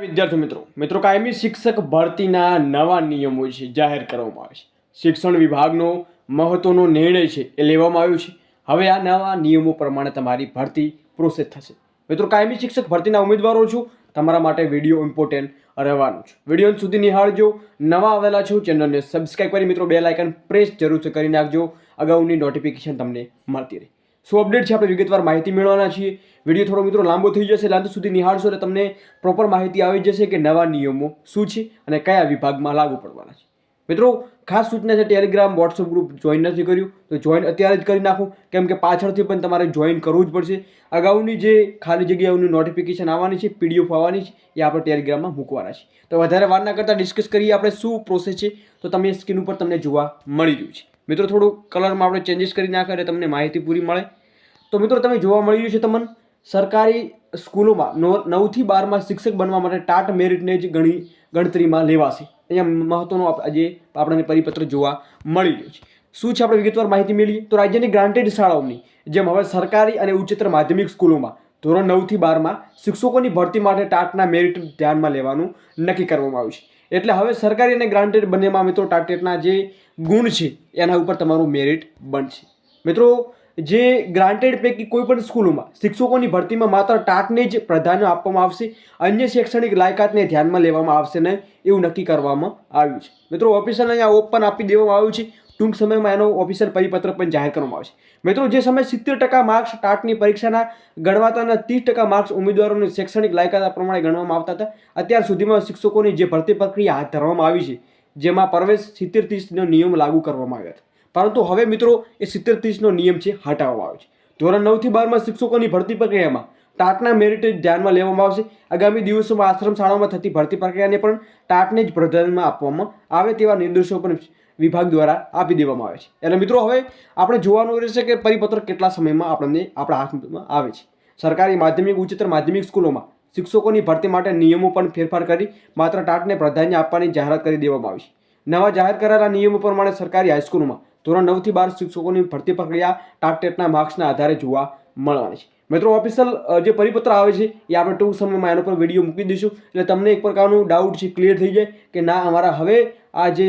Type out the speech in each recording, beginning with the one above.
વિદ્યાર્થી મિત્રો. મિત્રો, કાયમી શિક્ષક ભરતીના નવા નિયમો છે, જાહેર કરવામાં આવે છે. શિક્ષણ વિભાગનો મહત્વનો નિર્ણય છે એ લેવામાં આવ્યો છે. હવે આ નવા નિયમો પ્રમાણે તમારી ભરતી પ્રોસેસ થશે. મિત્રો, કાયમી શિક્ષક ભરતીના ઉમેદવારો છું. તમારા માટે વીડિયો ઇમ્પોર્ટન્ટ રહેવાનું છે. વીડિયો સુધી નિહાળજો. નવા આવેલા છો, ચેનલને સબસ્ક્રાઈબ કરી મિત્રો બે લાઇકન પ્રેસ જરૂરથી કરી નાખજો. અગાઉની નોટિફિકેશન તમને મળતી રહે. શું અપડેટ છે? આપણે વિગતવાર માહિતી મેળવવાના છીએ. વીડિયો થોડો મિત્રો લાંબો થઈ જશે, લાંબો સુધી નિહાળશો એટલે તમને પ્રોપર માહિતી આવી જશે કે નવા નિયમો શું છે અને કયા વિભાગમાં લાગુ પડવાના છે. મિત્રો, ખાસ સૂચના છે ટેલિગ્રામ વોટ્સઅપ ગ્રુપ જોઈન નથી કર્યું, તો જોઈન અત્યારે જ કરી નાખો. કેમ કે પાછળથી પણ તમારે જોઈન કરવું જ પડશે. અગાઉની જે ખાલી જગ્યાઓની નોટિફિકેશન આવવાની છે પીડીએફ આવવાની છે, એ આપણે ટેલિગ્રામમાં મૂકવાના છે. તો વધારે વાર ના કરતાં ડિસ્કસ કરીએ આપણે શું પ્રોસેસ છે, તો તમે સ્ક્રીન ઉપર તમને જોવા મળી રહ્યું છે. મિત્રો, થોડું કલરમાં આપણે ચેન્જીસ કરી નાખે એટલે તમને માહિતી પૂરી મળે. તો મિત્રો તમે જોવા મળી રહ્યું છે તમને, સરકારી સ્કૂલોમાં નવ, નવથી બારમાં શિક્ષક બનવા માટે ટાટ મેરિટને જ ગણી, ગણતરીમાં લેવાશે. અહીંયા મહત્વનો આજે આપણને પરિપત્ર જોવા મળી રહ્યો છે. શું છે આપણે વિગતવાર માહિતી મેળવીએ? તો રાજ્યની ગ્રાન્ટેડ શાળાઓની, જેમ હવે સરકારી અને ઉચ્ચતર માધ્યમિક સ્કૂલોમાં, ધોરણ નવથી બારમાં શિક્ષકોની ભરતી માટે ટાટના મેરિટ ધ્યાનમાં લેવાનું નક્કી કરવામાં આવ્યું છે. એટલે હવે સરકારી અને ગ્રાન્ટેડ બંનેમાં મિત્રો ટાટેટના જે ગુણ છે, એના ઉપર તમારું મેરિટ બનશે. મિત્રો જે ગ્રાન્ટેડ પૈકી કોઈ પણ સ્કૂલોમાં શિક્ષકોની ભરતીમાં માત્ર ટાટને જ પ્રાધાન્ય આપવામાં આવશે, અન્ય શૈક્ષણિક લાયકાતને ધ્યાનમાં લેવામાં આવશે નહીં, એવું નક્કી કરવામાં આવ્યું છે. મિત્રો ઓફિસર અહીંયા ઓપન આપી દેવામાં આવ્યું છે. ટૂંક સમયમાં એનો ઓફિશિયલ પરિપત્ર પણ જાહેર કરવામાં આવશે. મિત્રો, જે સમય સિત્તેર ટકા માર્ક્સ ટાટની પરીક્ષાના ગણવાતાના ત્રીસ ટકા માર્ક્સ ઉમેદવારોની શૈક્ષણિક લાયકાત પ્રમાણે ગણવામાં આવતા હતા, અત્યાર સુધીમાં શિક્ષકોની જે ભરતી પ્રક્રિયા હાથ ધરવામાં આવી છે, જેમાં પ્રવેશ સિત્તેર ત્રીસનો નિયમ લાગુ કરવામાં આવ્યા હતા. પરંતુ હવે મિત્રો એ સિત્તેર ત્રીસનો નિયમ છે, હટાવવામાં આવ્યો છે. ધોરણ નવથી બારમાં શિક્ષકોની ભરતી પ્રક્રિયામાં ટાટના મેરિટ ધ્યાનમાં લેવામાં આવશે. આગામી દિવસોમાં આશ્રમ શાળાઓમાં થતી ભરતી પ્રક્રિયાને પણ ટાટને જ પ્રાધાન્યમાં આપવામાં આવે તેવા નિર્દેશો પણ વિભાગ દ્વારા આપી દેવામાં આવે છે. એટલે મિત્રો હવે આપણે જોવાનું રહેશે કે પરિપત્ર કેટલા સમયમાં આપણને આપણા હાથમાં આવે છે. સરકારી માધ્યમિક, ઉચ્ચતર માધ્યમિક સ્કૂલોમાં શિક્ષકોની ભરતી માટે નિયમો પણ ફેરફાર કરી માત્ર ટાટને પ્રાધાન્ય આપવાની જાહેરાત કરી દેવામાં આવી છે. નવા જાહેર કરાયેલા નિયમો પ્રમાણે સરકારી હાઈસ્કૂલોમાં ધોરણ નવથી બાર શિક્ષકોની ભરતી પ્રક્રિયા ટાટટેટના માર્ક્સના આધારે જોવા મળવાની છે. મિત્રો ઓફિશિયલ જે પરિપત્ર આવે છે, એ આપણે ટૂંક સમયમાં એના પર વીડિયો મૂકી દઈશું. એટલે તમને એક પ્રકારનું ડાઉટ છે ક્લિયર થઈ જાય કે ના, અમારા હવે આ જે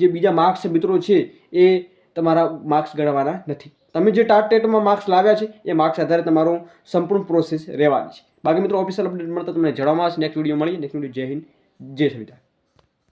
જે બીજા માર્ક્સ મિત્રો છે, એ તમારા માર્ક્સ ગણવાના નથી. તમે જે ટાટ ટેટમાં માર્ક્સ લાવ્યા છે, એ માર્ક્સ આધારે તમારો સંપૂર્ણ પ્રોસેસ રહેવાની છે. બાકી મિત્રો ઓફિશિયલ અપડેટ મળતા તમને જણાવવામાં આવશે. નેક્સ્ટ વીડિયો મળીએ. નેક્સ્ટ વીડિયો જય હિન્દ. જય સંવિધાન.